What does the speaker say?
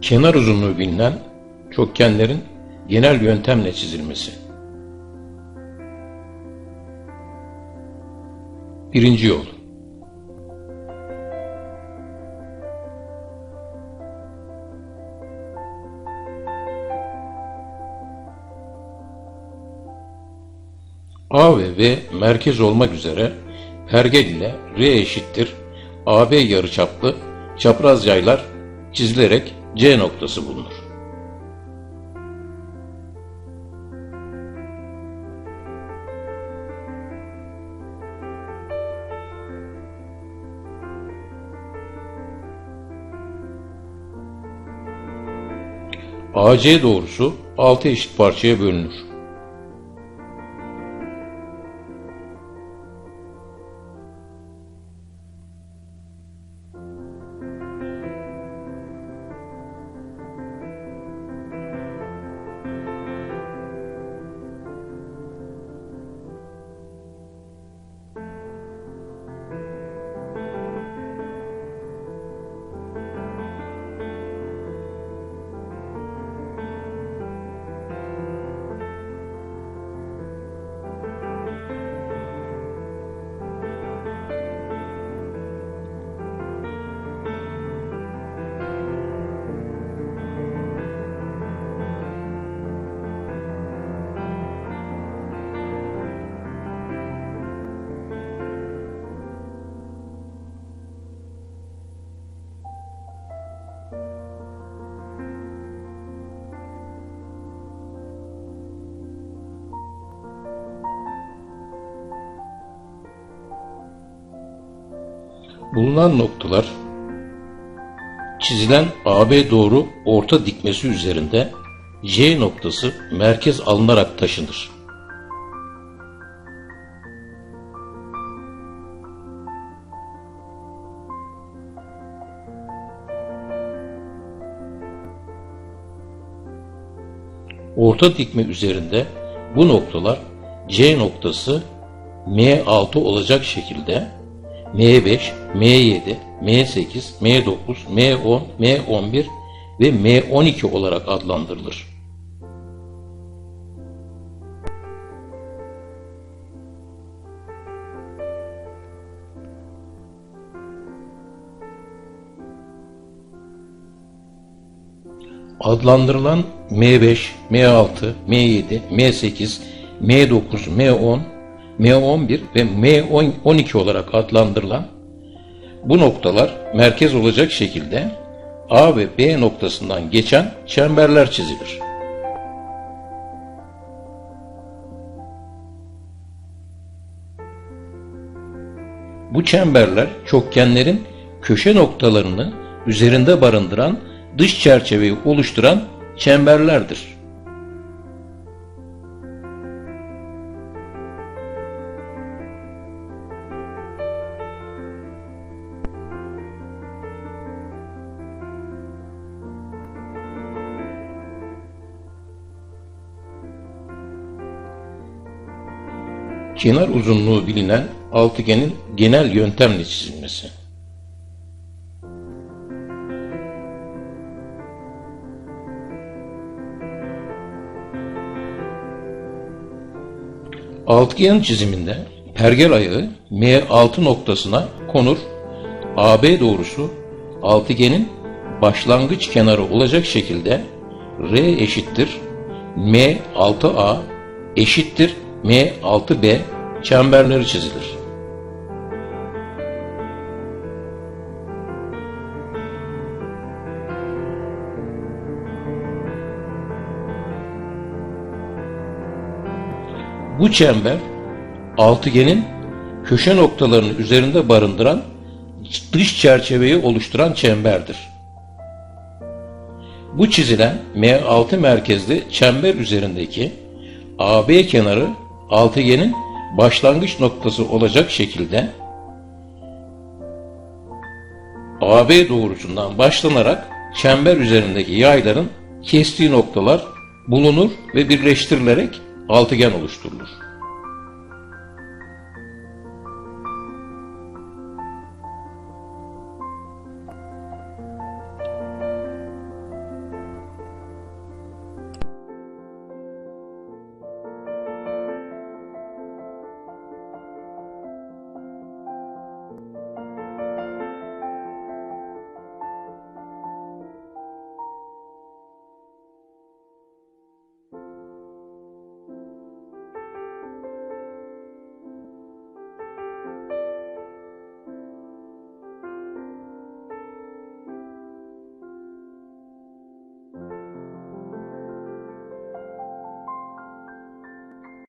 Kenar uzunluğu bilinen çokgenlerin genel yöntemle çizilmesi. Birinci yol. A ve V merkez olmak üzere pergel ile R eşittir AB yarıçaplı çapraz yaylar çizilerek C noktası bulunur. AC doğrusu 6 eşit parçaya bölünür. Bulunan noktalar çizilen AB doğru orta dikmesi üzerinde C noktası merkez alınarak taşınır. Orta dikme üzerinde bu noktalar C noktası M6 olacak şekilde M5, M7, M8, M9, M10, M11 ve M12 olarak adlandırılır. Adlandırılan M5, M6, M7, M8, M9, M10, M11 ve M12 olarak adlandırılan bu noktalar merkez olacak şekilde A ve B noktasından geçen çemberler çizilir. Bu çemberler çokgenlerin köşe noktalarını üzerinde barındıran dış çerçeveyi oluşturan çemberlerdir. Kenar uzunluğu bilinen altıgenin genel yöntemle çizilmesi. Altıgen çiziminde pergel ayağı M6 noktasına konur. AB doğrusu altıgenin başlangıç kenarı olacak şekilde R eşittir M6A eşittir M6B çemberleri çizilir. Bu çember altıgenin köşe noktalarını üzerinde barındıran dış çerçeveyi oluşturan çemberdir. Bu çizilen M6 merkezli çember üzerindeki AB kenarı altıgenin başlangıç noktası olacak şekilde AB doğrusundan başlanarak çember üzerindeki yayların kestiği noktalar bulunur ve birleştirilerek altıgen oluşturulur.